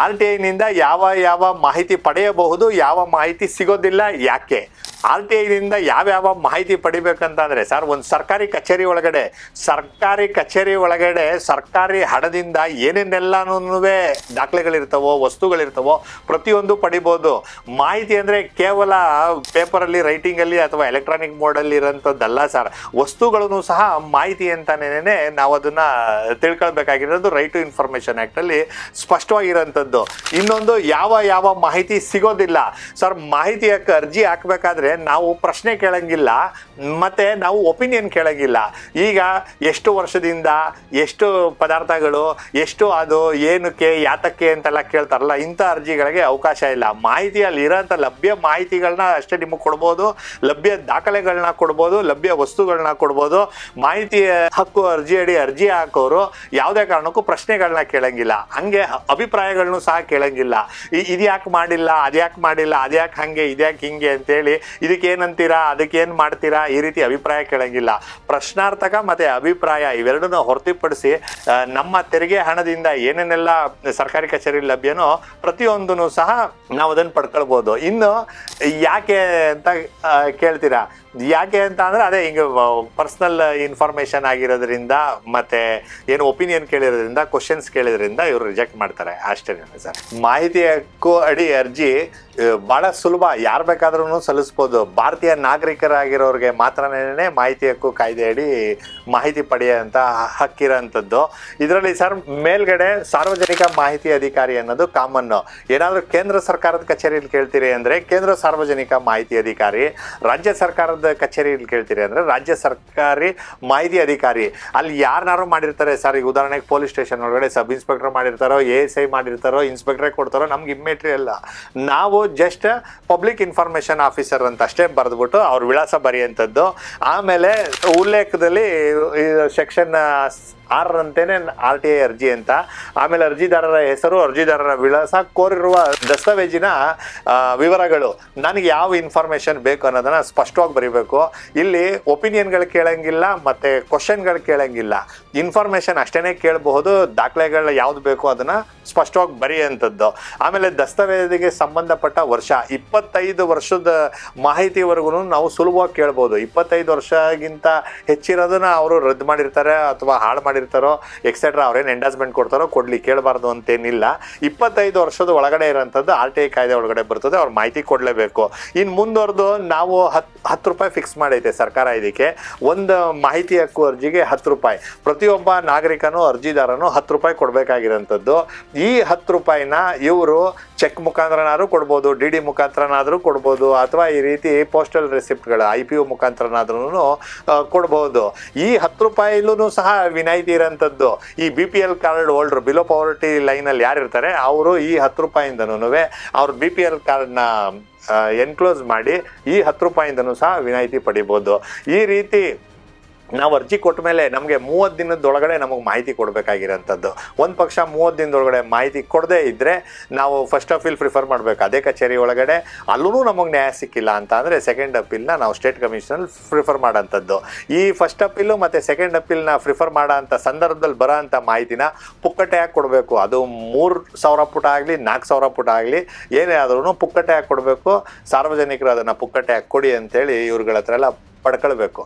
R T ಐನಿಂದ ಯಾವ ಯಾವ ಮಾಹಿತಿ ಪಡೆಯಬಹುದು ಯಾವ ಮಾಹಿತಿ ಸಿಗೋದಿಲ್ಲ ಯಾಕೆ? ಆರ್ ಟಿ ಐನಿಂದ ಯಾವ್ಯಾವ ಮಾಹಿತಿ ಪಡಿಬೇಕಂತಂದರೆ ಸರ್, ಒಂದು ಸರ್ಕಾರಿ ಕಚೇರಿ ಒಳಗಡೆ, ಸರ್ಕಾರಿ ಕಚೇರಿ ಒಳಗಡೆ ಸರ್ಕಾರಿ ಹಣದಿಂದ ಏನೇನೆಲ್ಲನೂ ದಾಖಲೆಗಳಿರ್ತವೋ, ವಸ್ತುಗಳಿರ್ತವೋ ಪ್ರತಿಯೊಂದು ಪಡಿಬೋದು. ಮಾಹಿತಿ ಅಂದರೆ ಕೇವಲ ಪೇಪರಲ್ಲಿ, ರೈಟಿಂಗಲ್ಲಿ ಅಥವಾ ಎಲೆಕ್ಟ್ರಾನಿಕ್ ಮೋಡಲ್ಲಿ ಇರೋಂಥದ್ದಲ್ಲ ಸರ್. ವಸ್ತುಗಳನ್ನು ಸಹ ಮಾಹಿತಿ ಅಂತಾನೇನೆ ನಾವು ಅದನ್ನ ತಿಳ್ಕೊಳ್ಬೇಕಾಗಿರೋದು ರೈಟ್ ಟು ಇನ್ಫಾರ್ಮೇಶನ್ ಆ್ಯಕ್ಟಲ್ಲಿ ಸ್ಪಷ್ಟವಾಗಿರೋಂಥದ್ದು. ಇನ್ನೊಂದು, ಯಾವ ಯಾವ ಮಾಹಿತಿ ಸಿಗೋದಿಲ್ಲ. ಸರ್ ಮಾಹಿತಿಯಕ್ಕೆ ಅರ್ಜಿ ಹಾಕಬೇಕಾದ್ರೆ ನಾವು ಪ್ರಶ್ನೆ ಕೇಳಂಗಿಲ್ಲ, ಮತ್ತೆ ನಾವು ಒಪಿನಿಯನ್ ಕೇಳಂಗಿಲ್ಲ. ಈಗ ಎಷ್ಟು ವರ್ಷದಿಂದ ಎಷ್ಟು ಪದಾರ್ಥಗಳು, ಎಷ್ಟು ಅದು, ಏನಕ್ಕೆ, ಯಾತಕ್ಕೆ ಅಂತೆಲ್ಲ ಕೇಳ್ತಾರಲ್ಲ, ಇಂಥ ಅರ್ಜಿಗಳಿಗೆ ಅವಕಾಶ ಇಲ್ಲ. ಮಾಹಿತಿಯಲ್ಲಿ ಇರೋಂಥ ಲಭ್ಯ ಮಾಹಿತಿಗಳನ್ನ ಅಷ್ಟೇ ನಿಮಗೆ ಕೊಡ್ಬೋದು, ಲಭ್ಯ ದಾಖಲೆಗಳನ್ನ ಕೊಡ್ಬೋದು, ಲಭ್ಯ ವಸ್ತುಗಳನ್ನ ಕೊಡ್ಬೋದು. ಮಾಹಿತಿ ಹಕ್ಕು ಅರ್ಜಿ ಅಡಿ ಅರ್ಜಿ ಹಾಕೋರು ಯಾವುದೇ ಕಾರಣಕ್ಕೂ ಪ್ರಶ್ನೆಗಳನ್ನ ಕೇಳಂಗಿಲ್ಲ. ಹಂಗೆ ಅಭಿಪ್ರಾಯಗಳನ್ನು ಸಹ ಕೇಳಂಗಿಲ್ಲ. ಇದ್ಯಾಕೆ ಮಾಡಿಲ್ಲ, ಅದ್ಯಾಕೆ ಮಾಡಿಲ್ಲ, ಅದ್ಯಾಕೆ ಹಂಗೆ, ಇದ್ಯಾಕೆ ಹಿಂಗೆ ಅಂತೇಳಿ ಇದಕ್ಕೆ ಏನಂತೀರಾ ಅದಕ್ಕೆ ಏನು ಮಾಡ್ತೀರಾ? ಈ ರೀತಿ ಅಭಿಪ್ರಾಯ ಕೇಳಂಗಿಲ್ಲ. ಪ್ರಶ್ನಾರ್ಥಕ ಮತ್ತೆ ಅಭಿಪ್ರಾಯ ಇವೆರಡನ್ನೂ ಹೊರತುಪಡಿಸಿ ನಮ್ಮ ತೆರಿಗೆ ಹಣದಿಂದ ಏನೇನೆಲ್ಲ ಸರ್ಕಾರಿ ಕಚೇರಿ ಲಭ್ಯನೋ ಪ್ರತಿಯೊಂದನ್ನು ಸಹ ನಾವು ಅದನ್ನು ಪಡ್ಕೊಳ್ಬೋದು. ಇನ್ನು ಯಾಕೆ ಅಂತ ಕೇಳ್ತೀರಾ? ಯಾಕೆ ಅಂತ ಅಂದ್ರೆ ಅದೇ ಹಿಂಗೆ ಪರ್ಸ್ನಲ್ ಇನ್ಫಾರ್ಮೇಶನ್ ಆಗಿರೋದ್ರಿಂದ ಮತ್ತೆ ಏನು ಒಪಿನಿಯನ್ ಕೇಳಿರೋದ್ರಿಂದ ಕ್ವಶನ್ಸ್ ಕೇಳಿದ್ರಿಂದ ಇವರು ರಿಜೆಕ್ಟ್ ಮಾಡ್ತಾರೆ. ಅಷ್ಟೇ ಸರ್ ಮಾಹಿತಿ ಹಕ್ಕು ಅಡಿ ಅರ್ಜಿ ಬಹಳ ಸುಲಭ. ಯಾರು ಬೇಕಾದ್ರೂ ಸಲ್ಲಿಸ್ಬೋದು. ಭಾರತೀಯ ನಾಗರಿಕರಾಗಿರೋರಿಗೆ ಮಾತ್ರನೇ ಮಾಹಿತಿ ಹಕ್ಕು ಕಾಯ್ದೆ ಅಡಿ ಮಾಹಿತಿ ಪಡೆಯುವಂತ ಹಕ್ಕಿರೋಂಥದ್ದು. ಇದರಲ್ಲಿ ಸರ್ ಮೇಲ್ಗಡೆ ಸಾರ್ವಜನಿಕ ಮಾಹಿತಿ ಅಧಿಕಾರಿ ಅನ್ನೋದು ಕಾಮನ್ನು ಏನಾದರೂ ಕೇಂದ್ರ ಸರ್ಕಾರದ ಕಚೇರಿಯಲ್ಲಿ ಕೇಳ್ತೀರಿ ಅಂದರೆ ಕೇಂದ್ರ ಸಾರ್ವಜನಿಕ ಮಾಹಿತಿ ಅಧಿಕಾರಿ, ರಾಜ್ಯ ಸರ್ಕಾರದ ಕಚೇರಿಯಲ್ಲಿ ಕೇಳ್ತೀರಿ ಅಂದರೆ ರಾಜ್ಯ ಸರ್ಕಾರಿ ಮಾಹಿತಿ ಅಧಿಕಾರಿ. ಅಲ್ಲಿ ಯಾರನ್ನಾರು ಮಾಡಿರ್ತಾರೆ ಸರ್ ಈಗ ಉದಾಹರಣೆಗೆ ಪೊಲೀಸ್ ಸ್ಟೇಷನ್ ಒಳಗಡೆ ಸಬ್ ಇನ್ಸ್ಪೆಕ್ಟರ್ ಮಾಡಿರ್ತಾರೋ, ಎ ಎಸ್ ಐ ಮಾಡಿರ್ತಾರೋ, ಇನ್ಸ್ಪೆಕ್ಟ್ರೇ ಕೊಡ್ತಾರೋ, ನಮ್ಗೆ ಇಮ್ಮೆಟ್ರಿ ಅಲ್ಲ ನಾವು ಜಸ್ಟ್ ಪಬ್ಲಿಕ್ ಇನ್ಫಾರ್ಮೇಷನ್ ಆಫೀಸರ್ ಅಂತ ಅಷ್ಟೇ ಬರೆದ್ಬಿಟ್ಟು ಅವ್ರ ವಿಳಾಸ ಬರೆಯುವಂಥದ್ದು. ಆಮೇಲೆ ಉಲ್ಲೇಖದಲ್ಲಿ ಸೆಕ್ಷನ್ ಆರರಂತೇನೆ ಆರ್ ಟಿ ಐ ಅರ್ಜಿ ಅಂತ. ಆಮೇಲೆ ಅರ್ಜಿದಾರರ ಹೆಸರು, ಅರ್ಜಿದಾರರ ವಿಳಾಸ, ಕೋರಿರುವ ದಸ್ತಾವೇಜಿನ ವಿವರಗಳು. ನನಗೆ ಯಾವ ಇನ್ಫಾರ್ಮೇಷನ್ ಬೇಕು ಅನ್ನೋದನ್ನ ಸ್ಪಷ್ಟವಾಗಿ ಬರೀಬೇಕು. ಇಲ್ಲಿ ಒಪಿನಿಯನ್ಗಳು ಕೇಳಂಗಿಲ್ಲ, ಮತ್ತೆ ಕ್ವಶನ್ಗಳು ಕೇಳಂಗಿಲ್ಲ. ಇನ್ಫಾರ್ಮೇಷನ್ ಅಷ್ಟೇ ಕೇಳಬಹುದು ದಾಖಲೆಗಳು ಯಾವ್ದು ಬೇಕು ಅದನ್ನ ಸ್ಪಷ್ಟವಾಗಿ ಬರೆಯುವಂಥದ್ದು. ಆಮೇಲೆ ದಸ್ತಾವೇಜಿಗೆ ಸಂಬಂಧಪಟ್ಟ ವರ್ಷ, ಇಪ್ಪತ್ತೈದು ವರ್ಷದ ಮಾಹಿತಿವರೆಗೂ ನಾವು ಸುಲಭವಾಗಿ ಕೇಳ್ಬೋದು. ಇಪ್ಪತ್ತೈದು ವರ್ಷಗಿಂತ ಹೆಚ್ಚಿರೋದನ್ನ ಅವರು ರದ್ದು ಮಾಡಿರ್ತಾರೆ ಅಥವಾ ಹಾಳು ಮಾಡಿರ್ತಾರೋ ಎಕ್ಸೆಟ್ರಾ ಅವ್ರೇನು ಎಂಡಾಸ್ಮೆಂಟ್ ಕೊಡ್ತಾರೋ ಕೊಡ್ಲಿ, ಕೇಳಬಾರ್ದು ಅಂತೇನಿಲ್ಲ. ಇಪ್ಪತ್ತೈದು ವರ್ಷದ ಒಳಗಡೆ ಇರೋಂಥದ್ದು, ಆರ್ ಟಿ ಐ ಕಾಯ್ದೆ ಒಳಗಡೆ ಬರ್ತದೆ, ಅವ್ರ ಮಾಹಿತಿ ಕೊಡಲೇಬೇಕು. ಇನ್ನು ಮುಂದುವರೆದು ನಾವು ಹತ್ತು ಹತ್ತು ರೂಪಾಯಿ ಫಿಕ್ಸ್ ಮಾಡೈತೆ ಸರ್ಕಾರ ಇದಕ್ಕೆ. ಒಂದು ಮಾಹಿತಿ ಹಕ್ಕು ಅರ್ಜಿಗೆ ಹತ್ತು ರೂಪಾಯಿ. ಪ್ರತಿಯೊಬ್ಬ ನಾಗರಿಕನು ಅರ್ಜಿದಾರನು ಹತ್ತು ರೂಪಾಯಿ ಕೊಡಬೇಕಾಗಿರೋಂಥದ್ದು. ಈ ಹತ್ತು ರೂಪಾಯಿನ ಇವರು ಚೆಕ್ ಮುಖಾಂತರನಾದರೂ ಕೊಡ್ಬೋದು ಡಿ ಡಿ ಮುಖಾಂತರನಾದರೂ ಕೊಡ್ಬೋದು, ಅಥವಾ ಈ ರೀತಿ ಪೋಸ್ಟಲ್ ರೆಸಿಪ್ಟ್ಗಳು ಐ ಪಿ ಯು ಮುಖಾಂತರನಾದ್ರೂ ಕೊಡ್ಬೋದು. ಈ ಹತ್ತು ರೂಪಾಯಿಲೂ ಸಹ ವಿನಾಯಿತಿ ಇರೋಂಥದ್ದು. ಈ B P L card holder below poverty ಲೈನಲ್ಲಿ ಯಾರಿರ್ತಾರೆ, ಅವರು ಈ ಹತ್ತು ರೂಪಾಯಿಂದನೂ ಅವ್ರ ಬಿ ಪಿ ಎಲ್ ಕಾರ್ಡ್ನ ಎನ್ಕ್ಲೋಸ್ ಮಾಡಿ ಈ ಹತ್ತು ರೂಪಾಯಿಂದನೂ ಸಹ ವಿನಾಯಿತಿ ಪಡಿಬೋದು. ಈ ರೀತಿ ನಾವು ಅರ್ಜಿ ಕೊಟ್ಟ ಮೇಲೆ ನಮಗೆ ಮೂವತ್ತು ದಿನದೊಳಗಡೆ ನಮಗೆ ಮಾಹಿತಿ ಕೊಡಬೇಕಾಗಿರೋಂಥದ್ದು. ಒಂದು ಪಕ್ಷ ಮೂವತ್ತು ದಿನದೊಳಗಡೆ ಮಾಹಿತಿ ಕೊಡದೇ ಇದ್ದರೆ ನಾವು ಫಸ್ಟ್ ಅಪೀಲ್ ಪ್ರಿಫರ್ ಮಾಡಬೇಕು. ಅದೇ ಕಚೇರಿ ಒಳಗಡೆ ಅಲ್ಲೂ ನಮಗೆ ನ್ಯಾಯ ಸಿಕ್ಕಿಲ್ಲ ಅಂತ ಅಂದರೆ ಸೆಕೆಂಡ್ ಅಪೀಲ್ನ ನಾವು ಸ್ಟೇಟ್ ಕಮಿಷನಲ್ಲಿ ಪ್ರಿಫರ್ ಮಾಡೋಂಥದ್ದು. ಈ ಫಸ್ಟ್ ಅಪೀಲು ಮತ್ತು ಸೆಕೆಂಡ್ ಅಪೀಲ್ನ ಪ್ರಿಫರ್ ಮಾಡೋ ಅಂಥ ಸಂದರ್ಭದಲ್ಲಿ ಬರೋ ಅಂಥ ಮಾಹಿತಿನ ಪುಕ್ಕಟೆಯಾಗಿ ಕೊಡಬೇಕು. ಅದು ಮೂರು ಸಾವಿರ ಪುಟ ಆಗಲಿ, ನಾಲ್ಕು ಸಾವಿರ ಪುಟ ಆಗಲಿ, ಏನೇ ಆದ್ರೂ ಪುಕ್ಕಟೆಯಾಗಿ ಕೊಡಬೇಕು. ಸಾರ್ವಜನಿಕರು ಅದನ್ನು ಪುಕ್ಕಟೆಯಾಗಿ ಕೊಡಿ ಅಂತೇಳಿ ಇವ್ರುಗಳ ಹತ್ರ ಎಲ್ಲ ಪಡ್ಕೊಳ್ಬೇಕು.